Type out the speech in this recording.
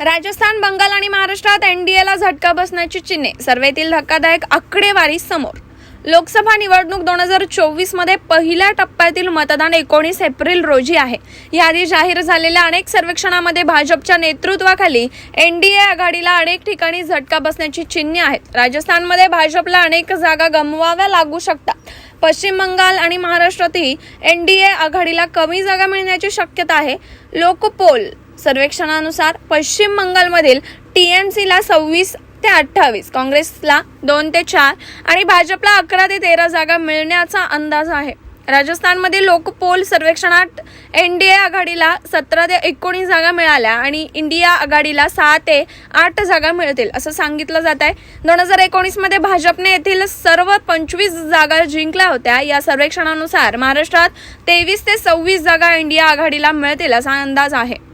राजस्थान बंगाल आणि महाराष्ट्रात एनडीएला झटका बसण्याची चिन्हे. सर्वेतील धक्कादायक आकडेवारी समोर. लोकसभा निवडणूक दोन हजार चोवीसमध्ये पहिल्या टप्प्यातील मतदान एकोणीस एप्रिल रोजी आहे. याआधी जाहीर झालेल्या अनेक सर्वेक्षणामध्ये भाजपच्या नेतृत्वाखाली एनडीए आघाडीला अनेक ठिकाणी झटका बसण्याची चिन्हे आहेत. राजस्थानमध्ये भाजपला अनेक जागा गमवाव्या लागू शकतात. पश्चिम बंगाल आणि महाराष्ट्रातही एनडीए आघाडीला कमी जागा मिळण्याची शक्यता आहे. लोकपोल सर्वेक्षणानुसार पश्चिम बंगालमधील टीएमसीला सव्वीस ते अठ्ठावीस काँग्रेसला दोन ते चार आणि भाजपला अकरा ते तेरा जागा मिळण्याचा अंदाज आहे. राजस्थानमध्ये लोकपोल सर्वेक्षणात एन डी ए आघाडीला सतरा ते एकोणीस जागा मिळाल्या आणि इंडिया आघाडीला सहा ते आठ जागा मिळतील असं सांगितलं जात आहे. दोन हजार एकोणीसमध्ये भाजपने येथील सर्व पंचवीस जागा जिंकल्या होत्या. या सर्वेक्षणानुसार महाराष्ट्रात तेवीस ते सव्वीस जागा इंडिया आघाडीला मिळतील असा अंदाज आहे.